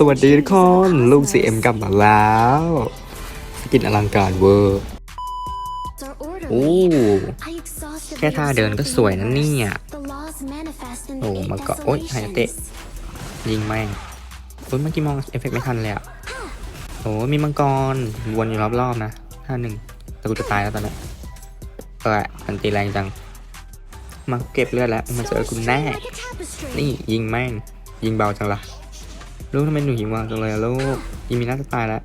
สวัสดีทุกคนลูก CM กลับมาแล้วสกินอลังการเวอร์โอ้แค่ท่าเดินก็สวยนะเนี่ย โอ้มาเกาะโอ๊ยไฮเตะ ยิงแม่งโอ้ยเมื่อกี้มองเอฟเฟกต์ไม่ทันเลยอะโอ้มีมังกร วนอยู่รอบๆนะท่าหนึ่งแต่กูจะตายแล้วตอนนี้เออมันตีแรงจัง มาเก็บเลือดแล้วมาเจอคุณแน่ นี่ยิงแม่ง ยิงเบาจังละ ลูกทำไมหนูยิงวางจังเลยลูกยิมีน่าจะตายแล้ว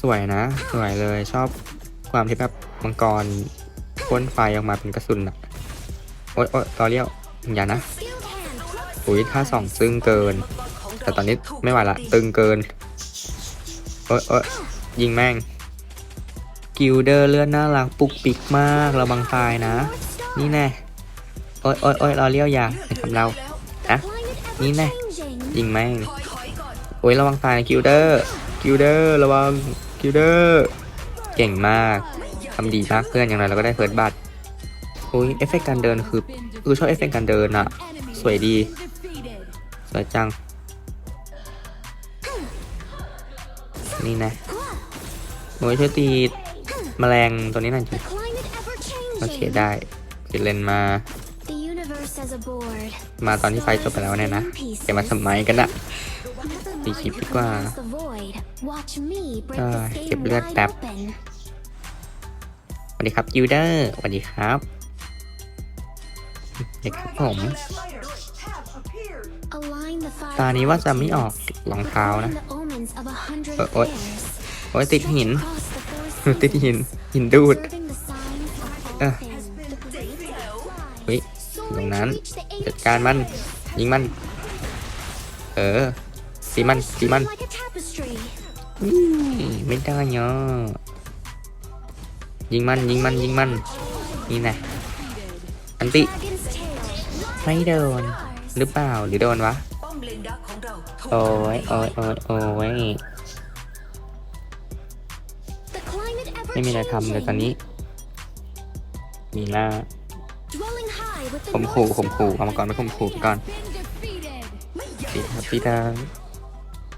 สวยนะ สวยเลยชอบความที่แบบมังกรพ่นไฟออกมาเป็นกระสุนอะโอ๊ยโอ๊ยรอเลี้ยวอย่านะอุ้ยท่าสองซึ่งเกิน แต่ตอนนี้ไม่ไหวละตึงเกินโอ๊ยโอ๊ยยิงแม่ง กิลเดอร์เลือดน่ารักปุกปิกมากระวังตายนะ นี่แน่โอ๊ยโอ๊ยโอ๊ยรอเลี้ยวอย่าทำเรา อะนี่แน่ยิงแม่งโอ้ยระวังตายนะกิลเดอร์กิลเดอร์ระวังกิลเดอร์เก่งมากทำดีมากเพื่อนอย่างไรเราก็ได้เฟิร์สบัตโอ้ยเอฟเฟกต์การเดินคือคือชอบเอฟเฟกต์การเดินอะสวยดี สวยจัง นี่นะโอ้ยช่วยตีแมลงตัวนี้หน่อยจิโอเคได้จิเลนมา มาตอนที่ไฟจบไปแล้วเนี่ยนะเก็บมาทำไมกันอะตีคลิปดีกว่าเออเก็บเลือดแป๊บสวัสดีครับกิลเดอร์สวัสดีครับเด็กครับผมตานี้ว่าจะไม่ออกรองเท้านะเออโอ๊ยโอ้ยติดหินติดหินหินดูด นั้นจัดการมันยิงมัน เออตีมันตีมันอืมไม่ได้เนาะยิงมันยิงมันยิงมันนี่นะอันติไม่โดนหรือเปล่าหรือโดนวะป้อมเลนดักของเราถูกโอ้ยโอ้ยโอ้ยโอ้ยไม่มีอะไรทำเลยตอนนี้ มีหน้า ผมขู่ผมขู่เอามาก่อนไม่ผมขู่ก่อนตีครับตีทาง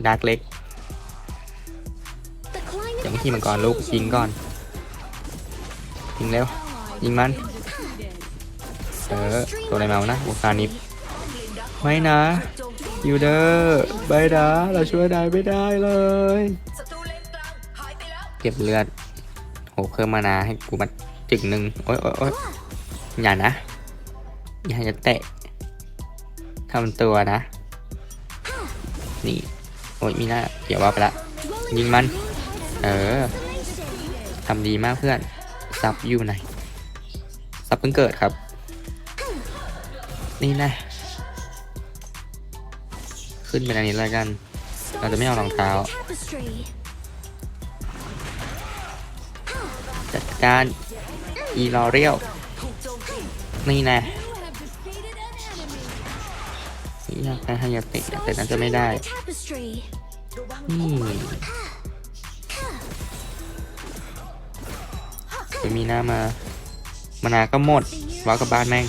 ดาร์กเล็กยังไม่ทีมังกรลูกยิงก่อนยิงเร็วยิงมันเออตัวอะไรมาวะนะโอุตานิปไม่นะยูเดอร์ไม่นะเราช่วยนายไม่ได้เลย เก็บเลือดโหเพิ่มมานาให้กูมาจึงหนึ่งโอ๊ยโอ๊ยโอ๊ยอย่านะ อย่าจะเตะทำตัวนะ นี่ โอ๊ยมีหน้าเกี่ยวว่าไปละ ยิงมัน เออทำดีมากเพื่อน ซับอยู่ไหน ซับเพิ่งเกิดครับ นี่นะ ขึ้นเป็นอันนี้เลยกัน เราจะไม่เอารองเท้า จัดการ อีลอเรียลนี่นะ อยากได้ให้ยาติแต่น่าจะไม่ได้ระวังนี่เดี๋ยวมีหน้ามามานาก็หมดว้าวกับบ้านแม่ง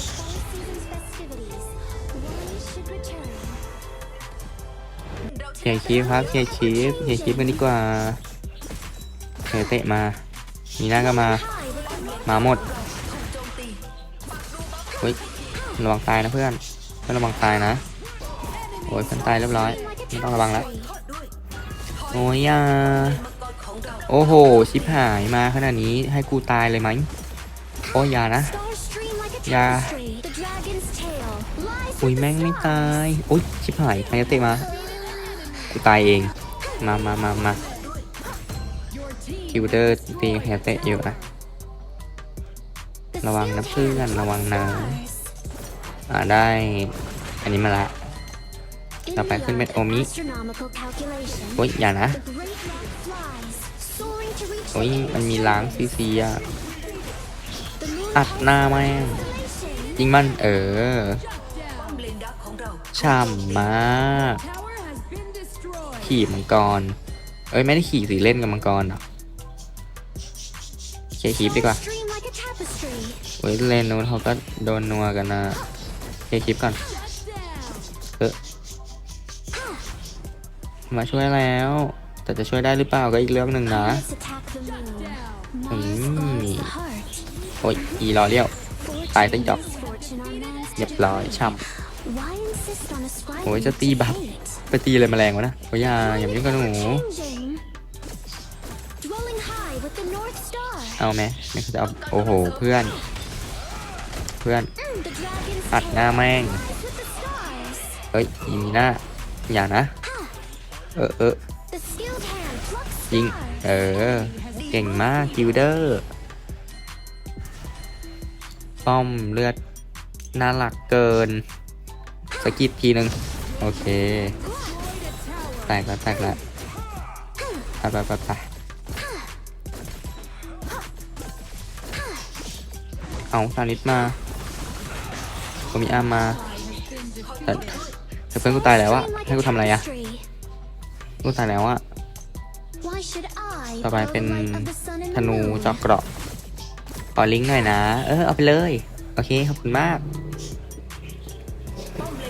เคลียร์คีฟครับเคลียร์คีฟเคลียร์คีฟกันดีกว่าเคยเตะมา มีหน้าก็มา มาหมดถูกโจมตีเฮ้ยระวังตายนะเพื่อนเพื่อนระวังตายนะ โอ้ยเพื่อนตายเรียบร้อยไม่ต้องระวังแล้วโอ้ยยาโอ้โห ชิบหายมาขนาดนี้ให้กูตายเลยไหมโอ้ยยานะยาอุ้ยแม่งไม่ตายอุ้ยชิบหายใครจะเตะมา กูตายเอง มามามามาคิวเดอร์ตีแฮเตะเยอะนะระวังนะเพื่อนระวังนะอ่าได้ อันนี้มาละ ต่อไปขึ้นเป็นโอมิโอ้ยอย่านะโอ้ยมันมีล้างซีซีอะอัดหน้าแม่งยิงมันเออป้อมเลนดักของเราช่ำมากขี่มังกร เอ้ย ไม่ได้ขี่สิเล่นกับมังกรอะเคลียร์คลิปดีกว่าเว้ยเลนนู้นเขาก็โดนนัวกันนะเคลียร์คลิปก่อน เออ มาช่วยแล้ว แต่จะช่วยได้หรือเปล่าก็อีกเรื่องหนึ่งนะอืมโอ้ยอีรอเลี้ยวตายซะอีดอกเรียบร้อยช่ำโอ้ยจะตีบัฟไปตีอะไรแมลงวะนะโอ้ยอย่าอย่ายุ่งกับหนูเอาไหมไม่จะเอาโอ้โหเพื่อน เพื่อนอัดหน้าแม่งเฮ้ยอีมีหน้าอย่านะ เออเออยิง เออ เก่งมากกิลเดอร์ ป้อมเลือดน่ารักเกิน สกิปทีหนึ่งโอเค แตกแล้วแตกแล้วไปไปไปไปเอาซานิดมาก็มีอามมาแต่เพื่อนกูตายแล้วอะให้กูทำอะไรอะ tapestry. กูตายแล้วอะ Why should I ต่อไป follow เป็น the light of the sun and ธ the นู moon? เจอกเกราะขอลิงก์หน่อยนะ เออเอาไปเลย โอเคขอบคุณมาก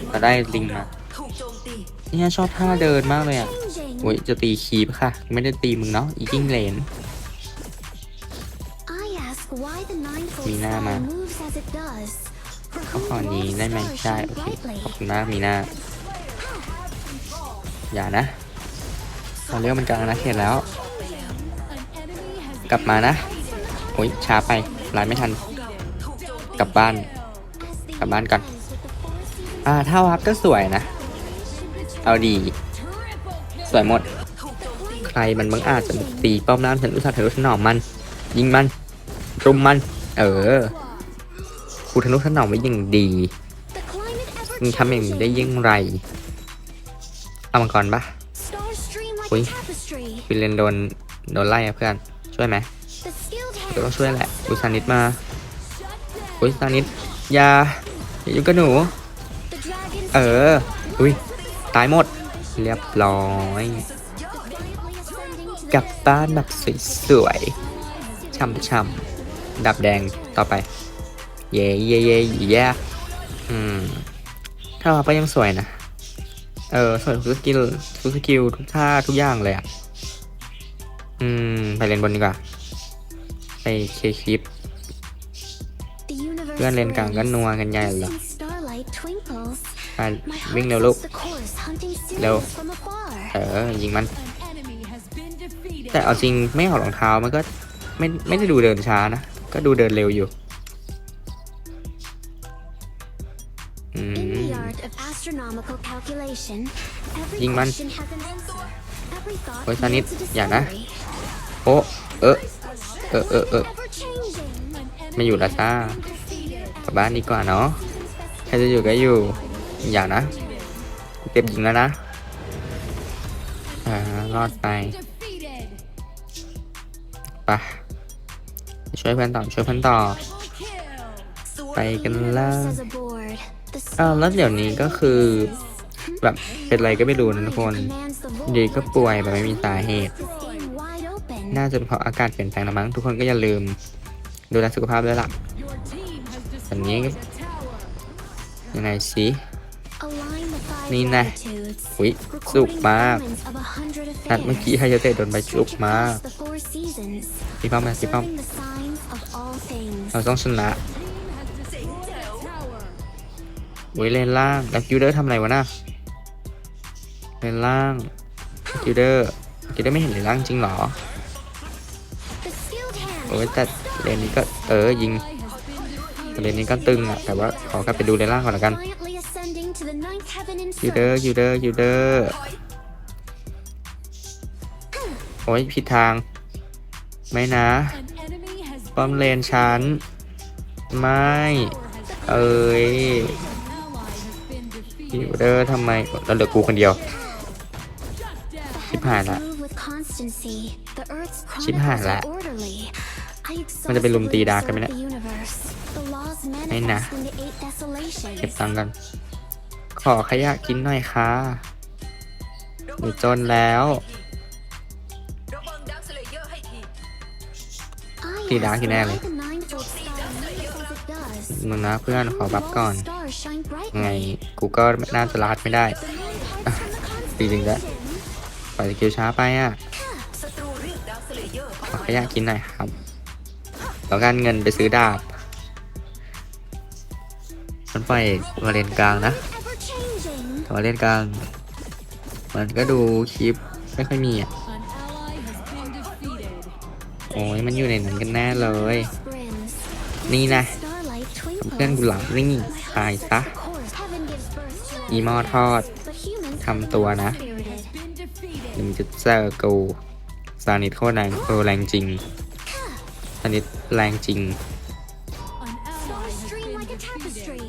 เราได้ลิงก์มาถูกโจมตีเนี่ยชอบท่าเดินมากเลยอะ Changing. โอ้ยจะตีคีบค่ะ ไม่ได้ตีมึงเนาะอีกิ้งเลน I ask why the ninefold Mina sky mà. moves as it does. For เขา whom ขอ will นี้ the ได้ไหม stars ได้ shine โอเค brightly? ขอบคุณมากมีนาอย่านะ เราเรียกมันกลางนะเขตแล้ว กลับมานะโอ้ยช้าไปไลน์ไม่ทัน กลับบ้าน กลับบ้านก่อน อ่าถ้าวับก็สวยนะ เอาดี สวยหมด ใครมันมึงอาจจะตีป้อมล่างฉันอุตส่าห์ทะนุถนอมมัน ยิงมันรุมมัน เออครูทะนุถนอมไว้อยังดีมึงทำอย่างนี้ได้ยิ่งไรเอามังกรปะ stream like Ui. a tapestry. ฟิเลนโดนโดนไล่อะเพื่อน ช่วยไหม The skilled เดี๋ยว hand ต้องช่วยแหละ plucks ดูซานิด stars. มาอุ้ยซานิดอย่าอย่ายุ่งกับหนู The dragon's เออ tail อุ้ย lies with the ตายหมด เรียบร้อย quietly ascending to กลับ the บ้านแบบสวยๆช่ำๆดับแดงต่อไป เย่เย่เย่เย่อืม ถ้าว่าก็ยังสวยนะ เออสวยทุกสกิลทุกสกิลทุกท่าทุกอย่างเลยอะ อืม ไปเล่นบนดีกว่า ไปเคคลิปเพื่อนเล่นกลางก็นัวกันใหญ่เลย Distant starlight twinkles. ไปวิ่งเร็วลูก sets the course, hunting Đâu? Sirius from afar. เออ ยิงมัน แต่เอาจริงไม่ออกรองเท้ามันก็ไม่ไม่ได้ดูเดินช้านะ ก็ดูเดินเร็วอยู่ astronomical calculation, every Nhìn man. question has an answer. Every thought Ôi, sao nít? creates a Dạ nè. discovery. โอ้เออ เออเออเออ Ever changing. ไม่อยู่ละซ่ากลับบ้านดีกว่าเนาะใครจะอยู่ก็อยู่ อย่านะเก็บยิงแล้วนะอ่ารอดไปไปช่วยเพื่อนต่อช่วยเพื่อนต่อไปกันล่า Universe as a board. อ้าวแล้วเดี๋ยวนี้ก็คือแบบเป็นอะไรก็ไม่รู้นะทุกคนดีก็ป่วยแบบไม่มีสาเหตุ น่าจะเป็นเพราะอากาศเปลี่ยนแปลงละมั้งทุกคนก็อย่าลืม ดูแลสุขภาพด้วยล่ะวันนี้ยังไงสินี่นะ latitudes. อุ๊ยสุกมากนัดเมื่อกี้ไฮยเตะโดนใบจุกมากพี่ป้อมมาพี่ป้อมเราต้องชนะ อุ้ยเลนล่างแล้วคิวเดอร์ทำอะไรวะน่ะเลนล่างคิวเดอร์คิวเดอร์ไม่เห็นเลนล่างจริงเหรอโอ้ยแต่เลนนี้ก็เออยิงเลนนี้ก็ตึงอะแต่ว่าขอกลับไปดูเลนล่างก่อนละกันคิวเดอร์คิวเดอร์คิวเดอร์โอ้ยผิดทางไม่นะป้อมเลนฉันไม่ เอ้ย คิเดอร์ทำไมเราเหลือกูคนเดียว ชิบหายละ ชิบหายละ มันจะไปลุมตีดากันไหมเนี่ยไม่นะเก็บตังกัน ขอขยะกินหน่อยค่ะหนูจนแล้วตีดากินแน่เลยมึงนะเพื่อนขอบับก่อน ไงกูก็น่าจะลาดไม่ได้จริงๆแล้ว constellation. ปล่อยสกิลช้าไปอะขอขยะกินหน่อยครับ แล้วกันเงินไปซื้อดาบ มันปล่อยมาเลนกลางนะแต่ว่าเลนกลาง มันก็ดูคลิปไม่ค่อยมีอะ โอ้ยมันอยู่ในนั้นกันแน่เลย นี่นะเพื่อนกูหลับนี่ ตายซะ Of course, heaven gives birth to อีหมอทอด but humans ทำตัวนะ spirited. Been defeated. หนึ่งจุดเซอร์กูซานิดโคตรแรงเออแรงจริงซานิดแรงจริง An Stars ally has stream been like a defeated. tapestry.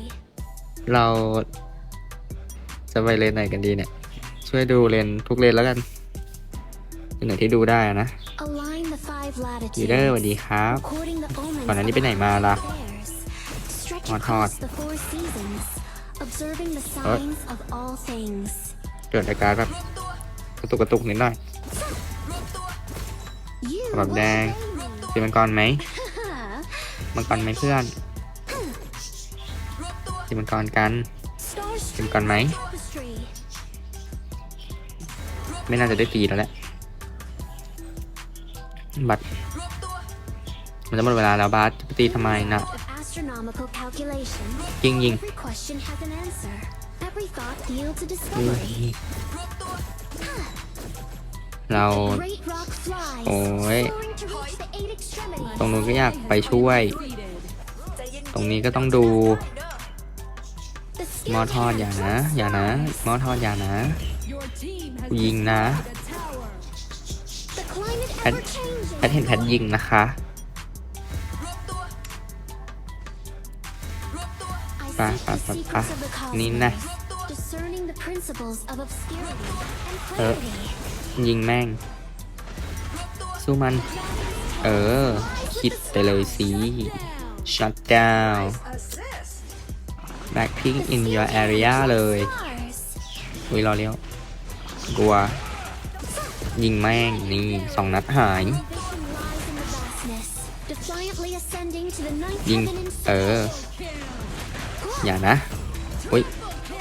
เราจะไปเลนไหนกันดีเนี่ย ช่วยดูเลนทุกเลนแล้วกันเป็นไหนที่ดูได้อะนะ Align the five ยูเดอร์ส latitudes. วัสดีครับ Recording the omens ก่อนหน้านี้ of ไปไหนมาล่ะ affairs. Stretch ฮ อตฮอต across the four seasons. Observing the เอ้ย signs of all things. เกิดอาการแบบกระตุกกระตุกนิดหน่อย You แบบแดง will ตีมังกรไหม obey me. มังกรไหมเพื่อนตีมังกรกัน Stars ตีมั stream งกรไหม like a tapestry. ไม่น่าจะได้ตีแล้วแหละ บัตรมันจะหมดเวลาแล้วบาสจะไปตีทำไมนะ Of astronomical calculation. ยิงยิง Every question has an answer. Every thought yields a อุ้ย discovery. เรา The great rock flies, โอ้ย soaring to reach the eight extremities. ตรงนู้นก็อยากไปช่วย Defeated. ใจเย็นๆตรงนี้ก็ต้องดู The หมอทอดอย่า skin นะอย่านะหมอทอดอย่านะ Your team has กูยิงนะ destroyed a tower. The climate แพท ever changing. แพทเห็นแพทยิงนะคะะปะปะปะนี่นะเออยิงแม่ง สู้มัน เออ คิดไปเลยสิช็อตดาวแบ็คพิงอิน your area เลยอุ้ยรอเลี้ยวกลัว ยิงแม่ง นี่สองนัดหาย ยิง เออ อย่านะอุ้ย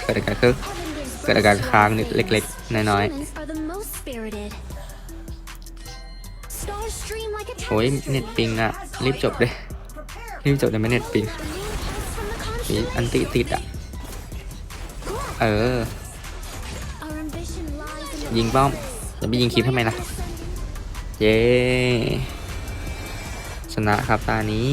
เกิดอะไรขึ้น Heaven gives เกิดอาการ birth to ค้าง all นิด things. เล็กๆ น้อย Humans are the most spirited. Stars stream like a ๆโอ้ยเน็ตปิงอะรีบจบเลยรีบจบเลยไหมเน็ตปิง The moon pulse from the นี่ constellation. อันติติดอะเออ Our ambition lies in the ยิงป้อมจะไปยิงคลิปทำไมล่ะ เย้ ชนะครับตานี้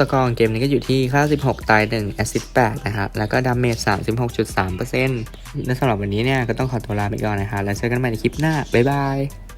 สกอร์ของเกมนี้ก็อยู่ที่ค่า 16 ตาย1แอสซิสต์8นะครับ แล้วก็ดาเมจ36.3%และสำหรับวันนี้เนี่ยก็ต้องขอตัวลาไปก่อนนะครับ แล้วเจอกันใหม่ในคลิปหน้า บ๊ายบาย